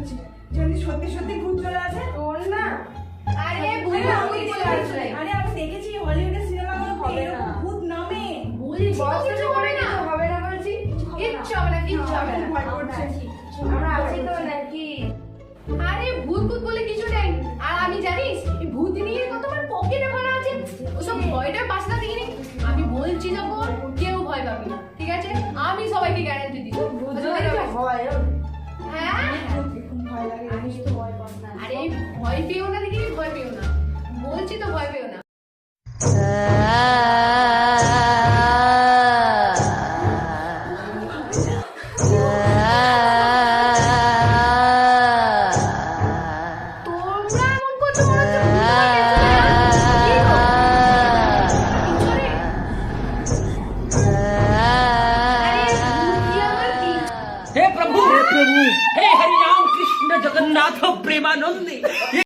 ভয় হচ্ছে যদি সত্যি সত্যি ভূত চলে আসে তোর না। আরে ভুল আমি আমি বলে আরে আমি দেখেছি হলিউডের সিনেমাগুলো হবে। না। ভূত নামে। বলছি কিছু হবে না। হবে না বলছি। কিচ্ছু হবে না কিচ্ছু হবে না। ভয় করছে। আমরা আছি তো নাকি? আরে ভূত ভূত বলে কিছু নেই। আর আমি জানিস এই ভূত নিয়ে কত আমার পকেটে ভরা আছে। ওসব ভয়টা বাসনা দেখিনি। আমি বলছি যখন কেউ ভয় পাবি না ঠিক আছে? আমি সবাইকে গ্যারান্টি দিচ্ছি হ্যাঁ? দেখুন ভয় লাগে আমি তো ভয় পাব না আরে ভয় পেও না দেখি ভয় পেও না বলছি তো ভয় পেও না তোমরা এমন করছো মনে হচ্ছে ভূত হয়ে গেছে। আরে ভূত কি আমার কি हे प्रभु हे प्रभु हे हरि राम कृष्ण जगन्नाथ प्रेमानंद।